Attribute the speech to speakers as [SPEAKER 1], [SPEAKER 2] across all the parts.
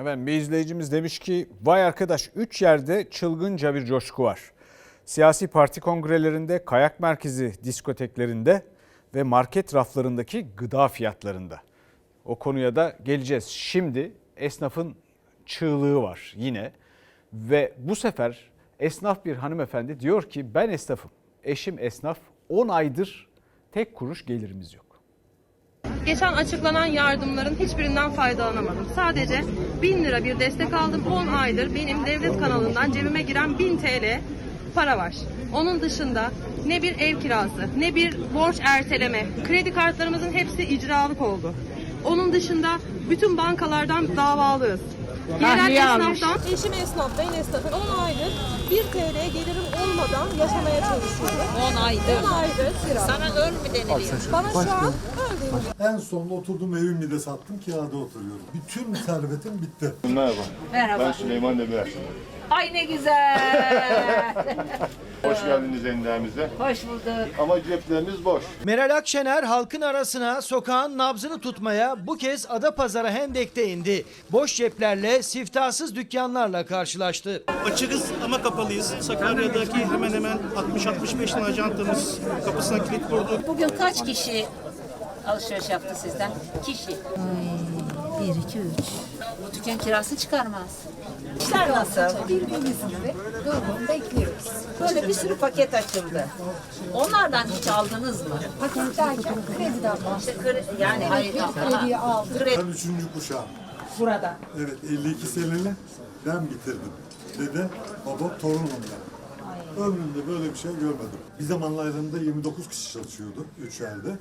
[SPEAKER 1] Efendim bir izleyicimiz demiş ki vay arkadaş 3 yerde çılgınca bir coşku var. Siyasi parti kongrelerinde, kayak merkezi diskoteklerinde ve market raflarındaki gıda fiyatlarında. O konuya da geleceğiz. Şimdi esnafın çığlığı var yine ve bu sefer esnaf bir hanımefendi diyor ki ben esnafım, eşim esnaf 10 aydır tek kuruş gelirimiz yok.
[SPEAKER 2] Geçen açıklanan yardımların hiçbirinden faydalanamadım. Sadece 1000 lira bir destek aldım. 10 aydır benim devlet kanalından cebime giren 1000 TL para var. Onun dışında ne bir ev kirası, ne bir borç erteleme, kredi kartlarımızın hepsi icralık oldu. Onun dışında bütün bankalardan davalıyız. Yerel esnaftan
[SPEAKER 3] Eşim esnaf, ben esnafım. 10 aydır 1 TL gelirim olmadan yaşamaya çalışıyorum.
[SPEAKER 4] 10 aydır.
[SPEAKER 3] 10 aydır.
[SPEAKER 4] Sana öl mü deniliyor?
[SPEAKER 3] Bana şu an
[SPEAKER 5] En sonunda oturduğum evimi de sattım kirada oturuyorum. Bütün servetim bitti.
[SPEAKER 6] Merhaba.
[SPEAKER 4] Merhaba.
[SPEAKER 6] Ben Süleyman Demirel.
[SPEAKER 4] Ay ne güzel.
[SPEAKER 6] Hoş geldiniz enderimize.
[SPEAKER 4] Hoş bulduk.
[SPEAKER 6] Ama cepleriniz boş.
[SPEAKER 7] Meral Akşener halkın arasına sokağın nabzını tutmaya bu kez Adapazarı Hendek'te indi. Boş ceplerle siftahsız dükkanlarla karşılaştı.
[SPEAKER 8] Açıkız ama kapalıyız. Sakarya'daki hemen hemen 60-65 tane ajantamız kapısına kilit kurdu.
[SPEAKER 4] Bugün kaç kişi alışveriş yaptı sizden? Kişi.
[SPEAKER 9] 1, 2, 3.
[SPEAKER 4] Bu dükkan kirası çıkarmaz.
[SPEAKER 9] İşler nasıl? Bildiğiniz gibi durgun bekliyoruz.
[SPEAKER 4] Böyle bir sürü paket açıldı. Onlardan hiç aldınız mı?
[SPEAKER 9] Paket derken krediden
[SPEAKER 4] İşte kredi, yani hayır.
[SPEAKER 9] Krediyi aldık.
[SPEAKER 4] Kredi.
[SPEAKER 5] Ben üçüncü kuşağım.
[SPEAKER 4] Burada.
[SPEAKER 5] Evet 52 seneni ben bitirdim. Dede, baba, torunum ben. Ömrümde böyle bir şey görmedim. Bir zamanlarında 29 kişi çalışıyordu üç yerde.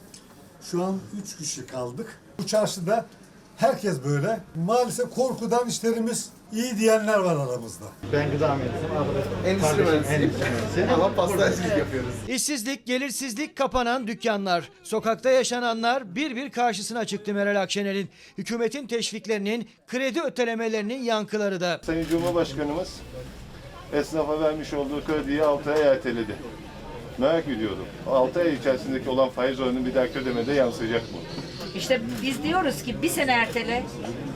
[SPEAKER 5] Şu an 3 kişi kaldık. Bu çarşıda herkes böyle. Maalesef korkudan işlerimiz iyi diyenler var aramızda.
[SPEAKER 10] Ben gıda mühendisiyim. Endüstri mühendisiyim. Ama pastacılık yapıyoruz.
[SPEAKER 7] İşsizlik, gelirsizlik kapanan dükkanlar. Sokakta yaşananlar bir bir karşısına çıktı Meral Akşener'in. Hükümetin teşviklerinin, kredi ötelemelerinin yankıları da.
[SPEAKER 6] Sayın Cumhurbaşkanımız esnafa vermiş olduğu krediyi 6 ay erteledi. Merak ediyordum. 6 ay içerisindeki olan faiz oranının bir dahaki ödemede yansıyacak mı?
[SPEAKER 4] İşte biz diyoruz ki bir sene ertele.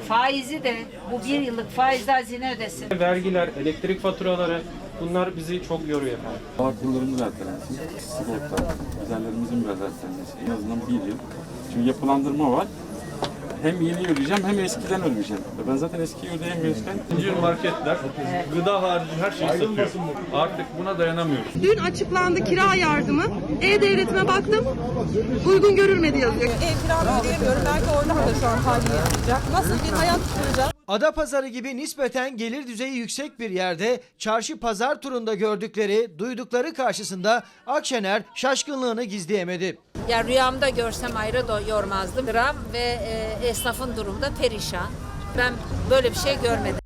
[SPEAKER 4] Faizi de bu bir yıllık faizde hazine ödesin.
[SPEAKER 11] Vergiler, elektrik faturaları bunlar bizi çok yoruyor efendim.
[SPEAKER 12] Hava kurlarımız ertelensin. Sigorta, giderlerimizin biraz ertelenmesi. En azından bir yıl. Çünkü yapılandırma var. Hem yeni ödeyeceğim hem eskiden ödeyeceğim. Ve Ben zaten eskiyi ödeyemiyorken
[SPEAKER 11] Zincir marketler gıda harici her şeyi satıyor. Artık buna dayanamıyoruz.
[SPEAKER 2] dün açıklandı kira yardımı. E-Devleti'ne baktım. Uygun görülmedi yazıyor.
[SPEAKER 3] ev kiramı ödeyemiyorum. Belki oradan da şu an yapacak. Nasıl bir hayat kuracağım?
[SPEAKER 7] Adapazarı gibi nispeten gelir düzeyi yüksek bir yerde çarşı pazar turunda gördükleri, duydukları karşısında Akşener şaşkınlığını gizleyemedi.
[SPEAKER 4] Ya rüyamda görsem ayrı do- yormazdım. Gram ve e, esnafın durumu da perişan. Ben böyle bir şey görmedim.